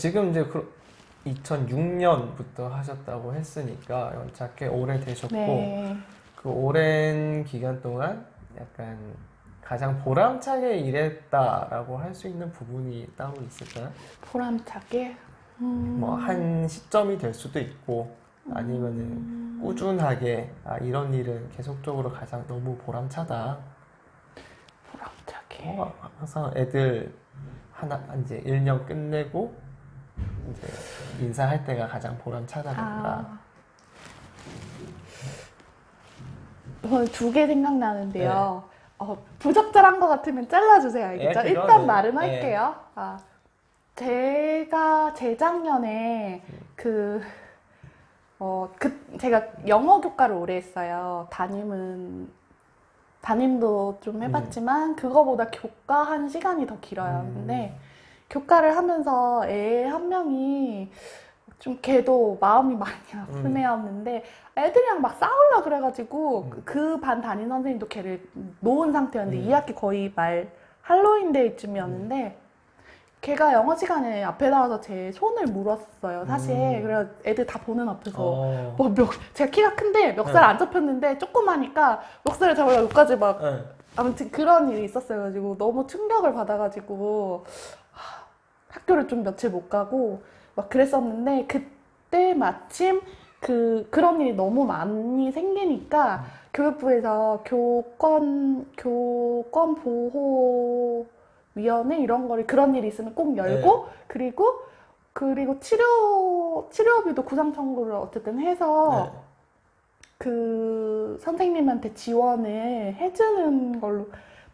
지금 이제 그 2006년부터 하셨다고 했으니까 연차 꽤 오래 되셨고 네. 그 오랜 기간 동안 약간 가장 보람차게 일했다라고 할 수 있는 부분이 따로 있을까요? 보람차게. 음. 뭐한 시점이 될 수도 있고 아니면은 음. 꾸준하게 아 이런 일은 계속적으로 가장 너무 보람차다. 보람차게. 어, 항상 애들 하나 이제 1년 끝내고 이제 인사할 때가 가장 보람차다던가. 아. 저는 두개 생각나는데요. 어, 부적절한 것 같으면 잘라주세요. 알겠죠? 예, 일단 말은 예. 할게요. 아, 제가 재작년에 그, 어, 그, 제가 영어 교과를 오래 했어요. 담임은, 담임도 좀 해봤지만, 그거보다 교과 한 시간이 더 길어요. 음. 근데, 교과를 하면서 애 한 명이 좀 걔도 마음이 많이 아픈 음. 애였는데 애들이랑 막 싸우려 그래가지고 음. 그반 담임 선생님도 걔를 놓은 상태였는데 음. 2학기 거의 말 할로윈 데이쯤이었는데 걔가 영어 시간에 앞에 나와서 제 손을 물었어요 사실 음. 그래 애들 다 보는 앞에서 어. 뭐 멱, 제가 키가 큰데 멱살 네. 안 접혔는데 조그마니까 멱살을 잡으려고 여기까지 막 네. 아무튼 그런 일이 있었어요. 가지고 너무 충격을 받아가지고 하, 학교를 좀 며칠 못 가고 막 그랬었는데 그때 마침 그 그런 일이 너무 많이 생기니까 교육부에서 교권 교권 보호 위원회 이런 거를 그런 일이 있으면 꼭 열고 그리고 그리고 치료 치료비도 구상 청구를 어쨌든 해서 네. 그 선생님한테 지원을 해주는 걸로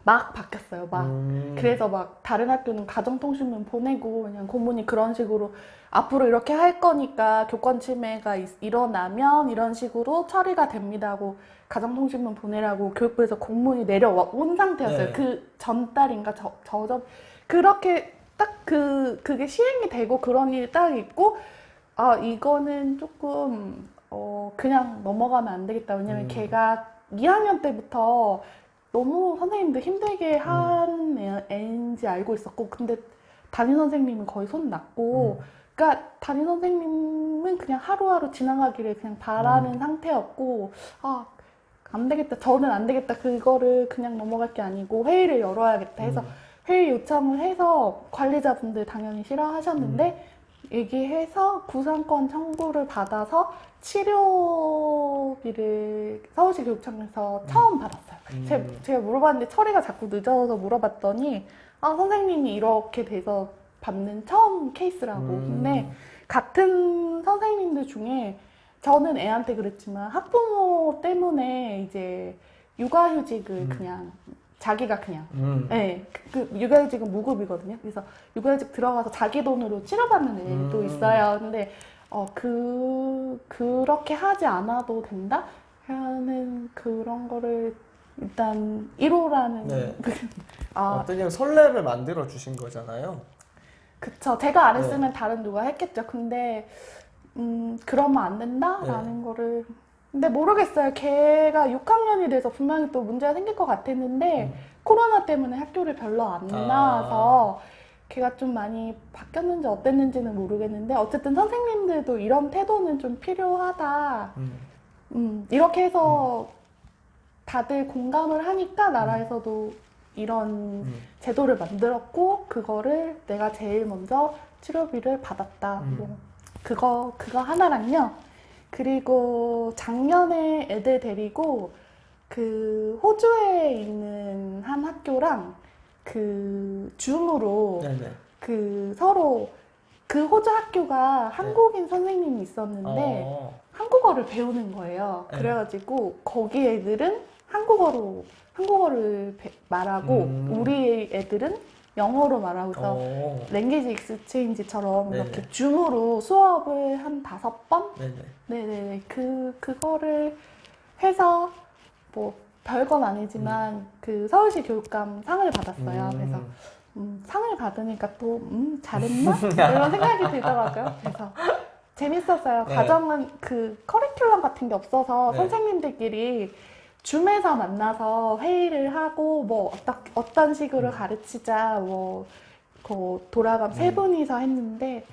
막 바뀌었어요. 막. 음. 그래서 막 다른 학교는 가정통신문 보내고 그냥 공문이 그런 식으로 앞으로 이렇게 할 거니까 교권 침해가 있- 일어나면 이런 식으로 처리가 됩니다 하고 가정통신문 보내라고 교육부에서 공문이 내려온 상태였어요. 네. 그 전달인가 저, 저저 그렇게 딱 그 그게 시행이 되고 그런 일이 딱 있고 아 이거는 조금 어 그냥 넘어가면 안 되겠다. 왜냐면 음. 걔가 2학년 때부터 너무 선생님들 힘들게 음. 한 애- 애인지 알고 있었고 근데 담임 선생님은 거의 손 났고 음. 그러니까 담임 선생님은 그냥 하루하루 지나가기를 그냥 바라는 음. 상태였고 아 안 되겠다 저는 안 되겠다 그거를 그냥 넘어갈 게 아니고 회의를 열어야겠다 해서 음. 회의 요청을 해서 관리자분들 당연히 싫어하셨는데 얘기해서 구상권 청구를 받아서 치료비를 서울시 교육청에서 처음 받았어요. 음. 제가, 제가 물어봤는데 처리가 자꾸 늦어서 물어봤더니 아 선생님이 이렇게 돼서 받는 처음 케이스라고. 음. 근데 같은 선생님들 중에 저는 애한테 그랬지만 학부모 때문에 이제 육아휴직을 음. 그냥 자기가 그냥 음. 네, 그, 그 육아휴직은 무급이거든요. 그래서 육아휴직 들어가서 자기 돈으로 치료받는 애도 음. 있어요. 근데 어, 그 그렇게 하지 않아도 된다 하는 그런 거를 일단 1호라는 네. 아 어떤 형 선례를 만들어 주신 거잖아요. 그쵸. 제가 안 네. 했으면 다른 누가 했겠죠. 근데 음 그러면 안 된다라는 네. 거를 근데 모르겠어요. 걔가 6학년이 돼서 분명히 또 문제가 생길 것 같았는데 음. 코로나 때문에 학교를 별로 안 아. 나와서 걔가 좀 많이 바뀌었는지 어땠는지는 모르겠는데 어쨌든 선생님들도 이런 태도는 좀 필요하다. 음. 음, 이렇게 해서 다들 공감을 하니까 나라에서도 이런 음. 제도를 만들었고 그거를 내가 제일 먼저 치료비를 받았다. 음. 뭐 그거 그거 하나랑요. 그리고 작년에 애들 데리고 그 호주에 있는 한 학교랑 그 줌으로 네네. 그 서로 그 호주 학교가 한국인 선생님이 있었는데 네. 어. 한국어를 배우는 거예요. 네. 그래가지고 거기 애들은 한국어로 한국어를 배- 말하고 음. 우리 애들은 영어로 말하고 그래서 어. 랭귀지 익스체인지처럼 네네. 이렇게 줌으로 수업을 한 다섯 번 네네. 네네네 그 그거를 해서 뭐 별건 아니지만 그 서울시 교육감 상을 받았어요. 음. 그래서 음, 상을 받으니까 또 음, 잘했나 이런 생각이 들더라고요. 그래서 재밌었어요. 네. 과정은 그 커리큘럼 같은 게 없어서 네. 선생님들끼리 줌에서 만나서 회의를 하고 뭐 어떤 어떤 식으로 음. 가르치자 뭐 그 돌아감 세 음. 분이서 했는데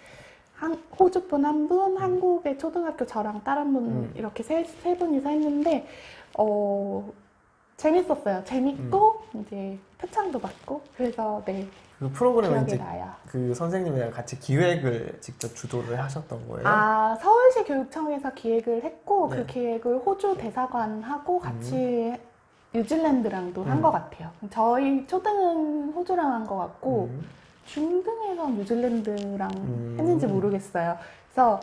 한, 호주 분 한 분, 한국의 초등학교 저랑 다른 분 음. 이렇게 세, 세 분이서 했는데 어 재밌었어요. 재밌고 이제 표창도 받고 그래서 네 그 프로그램은 기억이 이제 나요. 그 선생님이랑 같이 기획을 직접 주도를 하셨던 거예요? 아 서울시 교육청에서 기획을 했고 네. 그 기획을 호주 대사관하고 같이 뉴질랜드랑도 한 음. 것 같아요. 저희 초등은 호주랑 한 것 같고 음. 중등에서 뉴질랜드랑 음. 했는지 모르겠어요. 그래서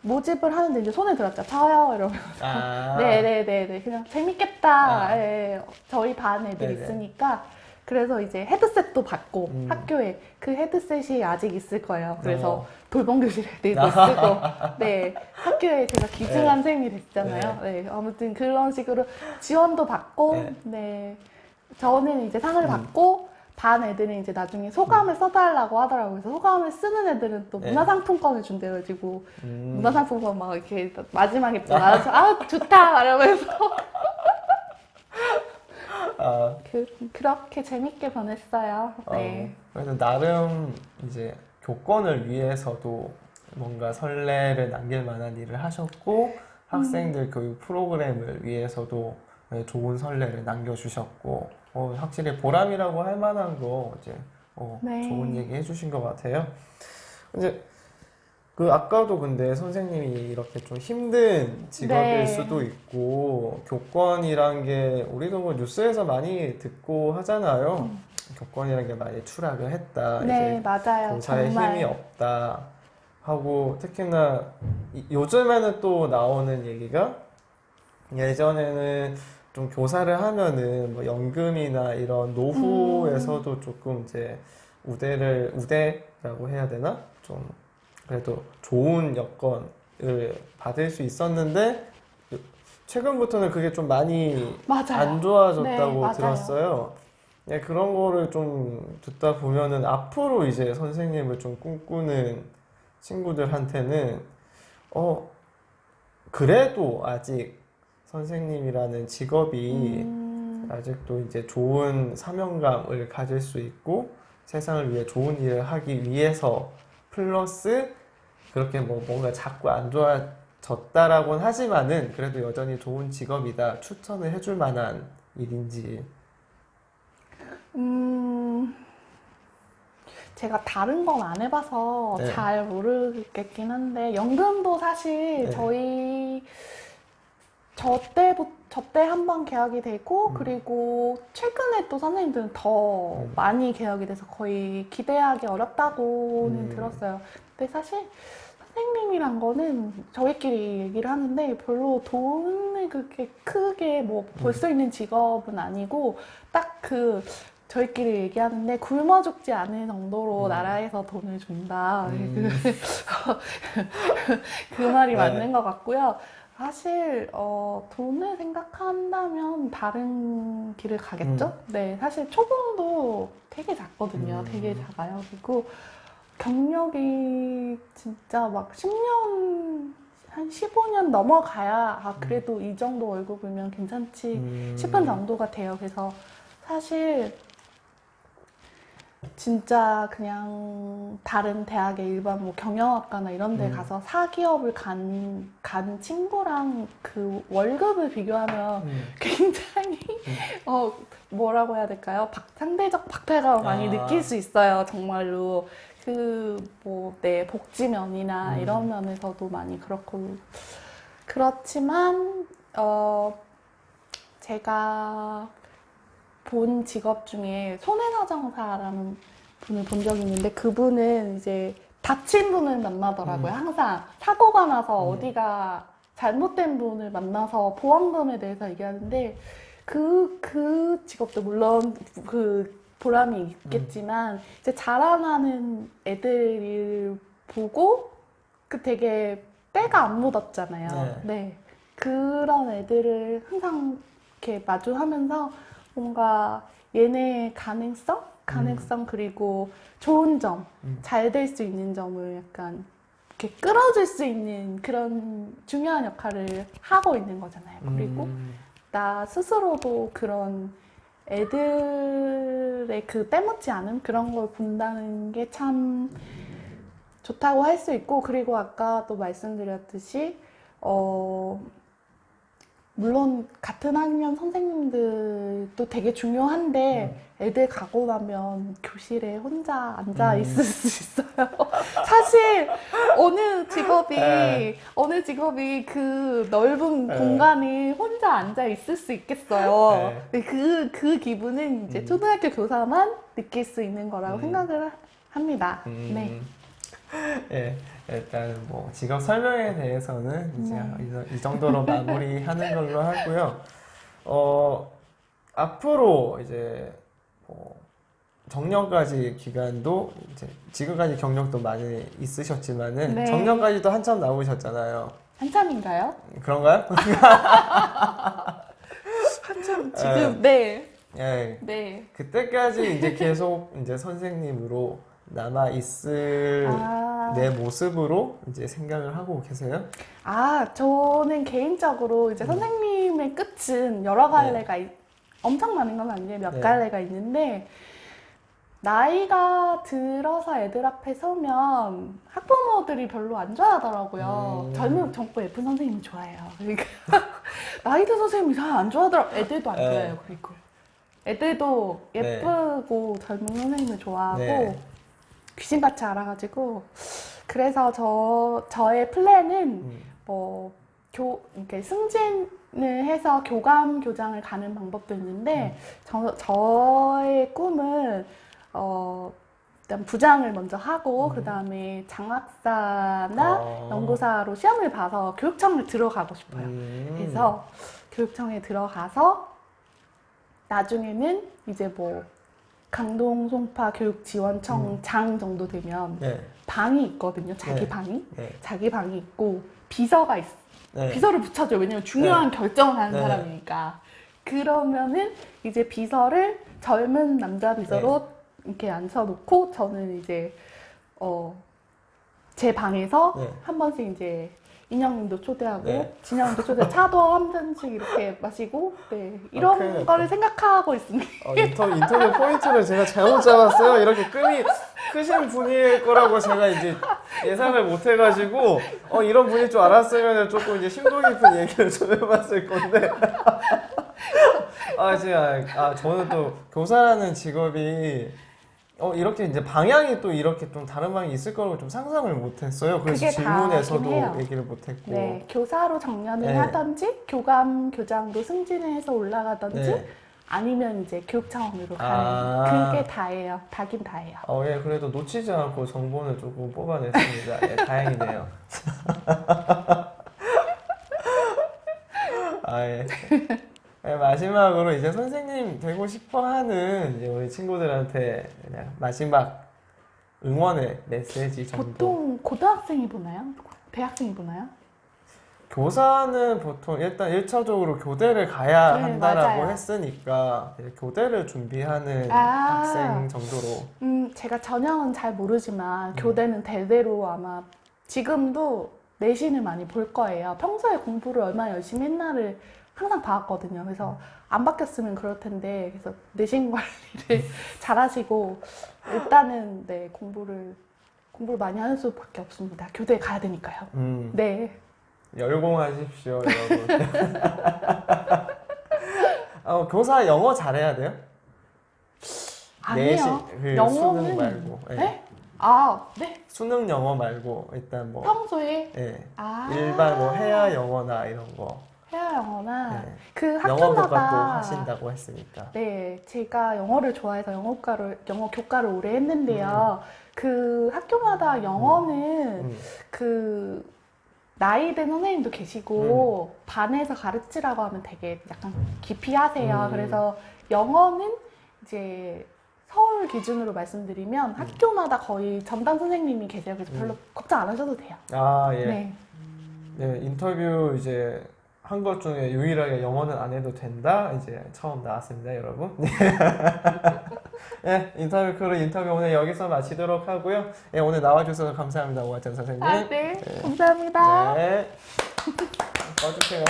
모집을 하는데 이제 손을 들었죠. 저요 이러면 아. 네네네네 그냥 재밌겠다. 아. 예, 저희 반 애들 네네. 있으니까 그래서 이제 헤드셋도 받고 음. 학교에 그 헤드셋이 아직 있을 거예요. 그래서 어. 돌봄 교실 애들도 쓰고 네 학교에 제가 기증한 셈이 됐잖아요. 네. 아무튼 그런 식으로 지원도 받고 네. 네, 저는 이제 상을 음. 받고 반 애들은 이제 나중에 소감을 써달라고 하더라고요. 그래서 소감을 쓰는 애들은 또 네. 문화상품권을 준대가지고 음. 문화상품권 막 이렇게 마지막에 또 나와서 아 좋다 이러면서 아, 그, 그렇게 재밌게 보냈어요. 네. 어, 그래서 나름 이제 교권을 위해서도 뭔가 선례를 남길 만한 일을 하셨고 학생들 교육 프로그램을 위해서도 네, 좋은 선례를 남겨주셨고 어, 확실히 보람이라고 할 만한 거 이제 어, 네. 좋은 얘기 해주신 것 같아요. 이제 그 아까도 근데 선생님이 이렇게 좀 힘든 직업일 네. 수도 있고 교권이란 게 우리도 뭐 뉴스에서 많이 듣고 하잖아요. 교권이란 게 많이 추락을 했다. 네, 이제 맞아요. 정말. 힘이 없다 하고 특히나 이- 요즘에는 또 나오는 얘기가 예전에는 좀 교사를 하면은 뭐 연금이나 이런 노후에서도 음. 조금 이제 우대를 우대라고 해야 되나 좀 그래도 좋은 여건을 받을 수 있었는데 최근부터는 그게 좀 많이 맞아요. 안 좋아졌다고 네. 들었어요. 네, 그런 거를 좀 듣다 보면은 앞으로 이제 선생님을 좀 꿈꾸는 친구들한테는 어 그래도 아직 선생님이라는 직업이 음, 아직도 이제 좋은 사명감을 가질 수 있고 세상을 위해 좋은 일을 하기 위해서 플러스 그렇게 뭐 뭔가 자꾸 안 좋아졌다라고는 하지만은 그래도 여전히 좋은 직업이다 추천을 해줄 만한 일인지 음, 제가 다른 건 안 해봐서 네. 잘 모르겠긴 한데 연금도 사실 네. 저희 저 때부터 저때 한 번 계약이 되고 음. 그리고 최근에 또 선생님들은 더 음. 많이 계약이 돼서 거의 기대하기 어렵다고는 음. 들었어요. 근데 사실 선생님이란 거는 저희끼리 얘기를 하는데 별로 돈을 그렇게 크게 뭐 벌수 있는 직업은 아니고 딱 그 저희끼리 얘기하는데 굶어 죽지 않을 정도로 음. 나라에서 돈을 준다. 음. 그 말이 네. 맞는 것 같고요. 사실 어, 돈을 생각한다면 다른 길을 가겠죠. 네, 사실 초봉도 되게 작거든요. 음. 되게 작아요. 그리고 경력이 진짜 막 10년 한 15년 넘어가야 아 그래도 이 정도 월급이면 괜찮지 음, 싶은 정도가 돼요. 그래서 사실 진짜 그냥 다른 대학의 일반 뭐 경영학과나 이런 데 음. 가서 사기업을 간, 간 친구랑 그 월급을 비교하면 음, 굉장히 어 뭐라고 해야 될까요? 박, 상대적 박탈감을 많이 아. 느낄 수 있어요. 정말로 그뭐내 복지 면이나 음. 이런 면에서도 많이 그렇고 그렇지만 어 제가 본 직업 중에 손해사정사라는 분을 본 적이 있는데 그분은 이제 다친 분을 만나더라고요. 음. 항상 사고가 나서 음. 어디가 잘못된 분을 만나서 보험금에 대해서 얘기하는데 그, 그 직업도 물론 그 보람이 있겠지만 이제 자라나는 애들을 보고 그 되게 때가 안 묻었잖아요. 네. 네. 그런 애들을 항상 이렇게 마주하면서 뭔가 얘네의 가능성? 가능성 그리고 좋은 점, 음. 잘 될 수 있는 점을 약간 이렇게 끌어줄 수 있는 그런 중요한 역할을 하고 있는 거잖아요. 그리고 음, 나 스스로도 그런 애들의 그 때묻지 않은 그런 걸 본다는 게 참 좋다고 할 수 있고 그리고 아까 또 말씀드렸듯이 어 물론 같은 학년 선생님들도 되게 중요한데 애들 가고 나면 교실에 혼자 앉아 음. 있을 수 있어요. 사실 어느 직업이 네. 어느 직업이 그 넓은 네. 공간에 혼자 앉아 있을 수 있겠어요. 네. 근데 그, 그 기분은 이제 음. 초등학교 교사만 느낄 수 있는 거라고 음. 생각을 하- 합니다. 음, 네. 예, 일단 뭐 직업 설명에 대해서는 이제 네. 이, 이 정도로 마무리하는 걸로 하고요. 어, 앞으로 이제 뭐 정년까지 기간도 이제 지금까지 경력도 많이 있으셨지만은 네. 정년까지도 한참 남으셨잖아요. 한참인가요? 그런가요? 한참 지금 네. 예, 네. 그때까지 이제 계속 이제 선생님으로 남아 있을 아. 내 모습으로 이제 생각을 하고 계세요? 아, 저는 개인적으로 이제 음. 선생님의 끝은 여러 갈래가 있- 엄청 많은 건 아니에요. 몇 네. 갈래가 있는데 나이가 들어서 애들 앞에 서면 학부모들이 별로 안 좋아하더라고요. 음. 젊은 젊고 예쁜 선생님이 좋아해요. 그러니까 나이 든 선생님이 잘안 좋아하더라고. 애들도 안 네. 좋아해요. 그리고 애들도 네. 예쁘고 젊은 선생님을 좋아하고 네. 귀신같이 알아가지고 그래서 저 저의 플랜은 음. 뭐 교, 이렇게 승진을 해서 교감 교장을 가는 방법도 있는데 저, 저의 꿈은 어, 일단 부장을 먼저 하고 음. 그 다음에 장학사나 어. 연구사로 시험을 봐서 교육청을 들어가고 싶어요. 음. 그래서 교육청에 들어가서 나중에는 이제 뭐 강동 송파 교육지원청장 정도 되면 네, 방이 있거든요. 자기 네. 방이. 네, 자기 방이 있고 비서가 있, 네. 비서를 붙여줘. 왜냐면 중요한 결정을 하는 네. 사람이니까. 그러면은 이제 비서를 젊은 남자 비서로 네. 이렇게 앉혀놓고 저는 이제 어 제 방에서 네. 한 번씩 이제 인형님도 초대하고 네. 진영님도 초대 차도 한 잔씩 이렇게 마시고 네 이런 큰일 났다. 거를 생각하고 있습니다. 어, 인터, 인터뷰 포인트를 제가 잘못 잡았어요. 이렇게 끈이 크신 분일 거라고 제가 이제 예상을 못 해가지고 어, 이런 분일 줄 알았으면 조금 이제 심도 깊은 얘기를 좀 해봤을 건데 아 제가 아 저는 또 교사라는 직업이 어 이렇게 이제 방향이 또 이렇게 좀 다른 방향이 있을 거라고 좀 상상을 못했어요. 그래서 그게 다긴 질문에서도. 얘기를 못했고 네, 교사로 정년을 네. 하든지 교감 교장도 승진을 해서 올라가든지 네. 아니면 이제 교육 차원으로 가는 아. 그게 다예요. 다긴 다예요. 어, 예, 그래도 놓치지 않고 정보는 조금 뽑아냈습니다. 예, 다행이네요. 아, 예. 예, 마지막으로 이제 선생님 되고 싶어 하는 이제 우리 친구들한테 그냥 마지막 응원의 메시지 정도. 보통 고등학생이 보나요? 대학생이 보나요? 교사는 보통 일단 1차적으로 교대를 가야 네, 한다라고 맞아요. 했으니까 이제 교대를 준비하는 아. 학생 정도로. 음, 제가 전형은 잘 음. 모르지만 교대는 대대로 아마 지금도 내신을 많이 볼 거예요. 평소에 공부를 얼마나 열심히 했나를 항상 봐왔거든요. 그래서 음. 안 바뀌었으면 그럴 텐데 그래서 내신 관리를 잘하시고 일단은 네 공부를 공부를 많이 하는 수밖에 없습니다. 교대에 가야 되니까요. 음. 네. 열공하십시오, 여러분. 어, 교사 영어 잘해야 돼요? 내신, 아니에요. 그 영어는 수능 말고. 예. 네? 아, 네. 수능 영어 말고 일단 뭐 평소에 예. 아 일반 뭐 회화 영어나 이런 거. 해야 영어나 예. 그 영어 교과도 학교마다 하신다고 했으니까. 네, 제가 영어를 좋아해서 영어과를 영어 교과를 오래 했는데요. 그 학교마다 영어는 음. 그 나이 든 선생님도 계시고 반에서 가르치라고 하면 되게 약간 깊이 하세요. 음. 그래서 영어는 이제 서울 기준으로 말씀드리면 학교마다 거의 전담 선생님이 계세요. 그래서 별로 음. 걱정 안 하셔도 돼요. 아, 예. 네. 네, 인터뷰 이제 한 것 중에 유일하게 영어는 안 해도 된다. 이제 처음 나왔습니다, 여러분. 네, 인터뷰 크루 인터뷰 오늘 여기서 마치도록 하고요. 예, 오늘 나와주셔서 감사합니다, 오하찬 선생님. 아, 네. 감사합니다. 네. 꺼주세요.